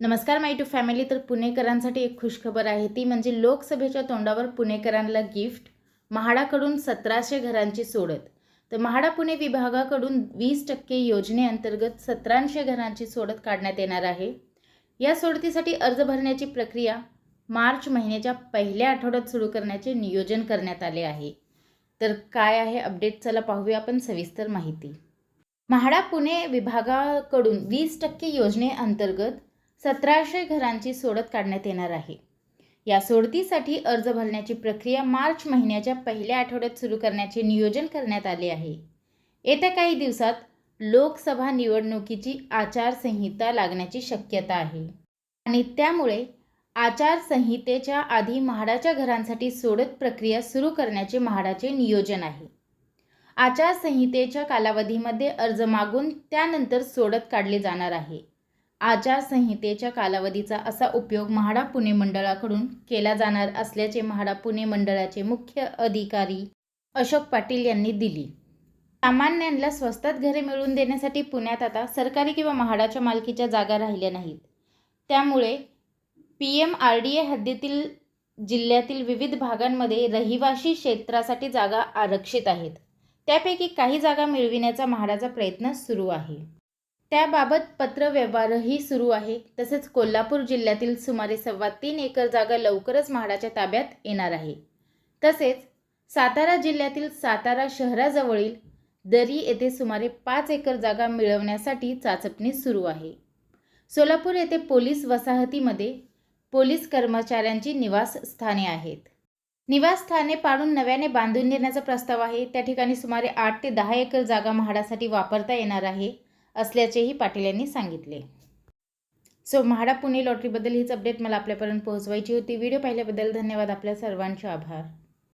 नमस्कार माय to family. तर पुणेकरांसाठी एक खुशखबर आहे. ती म्हणजे लोकसभेच्या तोंडावर पुणेकरांना गिफ्ट म्हाडाकडून सतराशे घरांची सोडत. तर म्हाडा पुणे विभागाकडून वीस टक्के योजनेअंतर्गत सतराशे घरांची सोडत काढण्यात येणार आहे. या सोडतीसाठी अर्ज भरण्याची प्रक्रिया मार्च महिन्याच्या पहिल्या आठवड्यात सुरू करण्याचे नियोजन करण्यात आले आहे. तर काय आहे अपडेट? चला पाहूया आपण सविस्तर माहिती. म्हाडा पुणे विभागाकडून वीस टक्के योजनेअंतर्गत सतराशे घरांची सोडत काढण्यात येणार आहे. या सोडतीसाठी अर्ज भरण्याची प्रक्रिया मार्च महिन्याच्या पहिल्या आठवड्यात सुरू करण्याचे नियोजन करण्यात आले आहे. येत्या काही दिवसात लोकसभा निवडणुकीची आचारसंहिता लागण्याची शक्यता आहे. आणि त्यामुळे आचारसंहितेच्या आधी म्हाडाच्या घरांसाठी सोडत प्रक्रिया सुरू करण्याचे म्हाडाचे नियोजन आहे. आचारसंहितेच्या कालावधीमध्ये अर्ज मागून त्यानंतर सोडत काढले जाणार आहे. आचारसंहितेच्या कालावधीचा असा उपयोग म्हाडा पुणे मंडळाकडून केला जाणार असल्याचे म्हाडा पुणे मंडळाचे मुख्य अधिकारी अशोक पाटील यांनी दिली. सामान्यांना स्वस्तात घरे मिळवून देण्यासाठी पुण्यात आता सरकारी किंवा म्हाडाच्या मालकीच्या जागा राहिल्या नाहीत. त्यामुळे P M R D A हद्दीतील जिल्ह्यातील विविध भागांमध्ये रहिवाशी क्षेत्रासाठी जागा आरक्षित आहेत. त्यापैकी काही जागा मिळविण्याचा म्हाडाचा प्रयत्न सुरू आहे. त्याबाबत पत्रव्यवहारही सुरू आहे. तसेच कोल्हापूर जिल्ह्यातील सुमारे सव्वा तीन एकर जागा लवकरच म्हाडाच्या ताब्यात येणार आहे. तसेच सातारा जिल्ह्यातील सातारा शहराजवळील दरी येथे सुमारे पाच एकर जागा मिळवण्यासाठी चाचपणी सुरू आहे. सोलापूर येथे पोलीस वसाहतीमध्ये पोलीस कर्मचाऱ्यांची निवासस्थाने आहेत. निवासस्थाने पाडून नव्याने बांधून देण्याचा प्रस्ताव आहे. त्या ठिकाणी सुमारे आठ ते दहा एकर जागा म्हाडासाठी वापरता येणार आहे. असल्याचेही पाटील यांनी सांगितले. सो म्हाडा पुणे लॉटरीबद्दल हीच अपडेट मला आपल्यापर्यंत पोहोचवायची होती. व्हिडिओ पाहिल्याबद्दल धन्यवाद. आपल्या सर्वांचे आभार.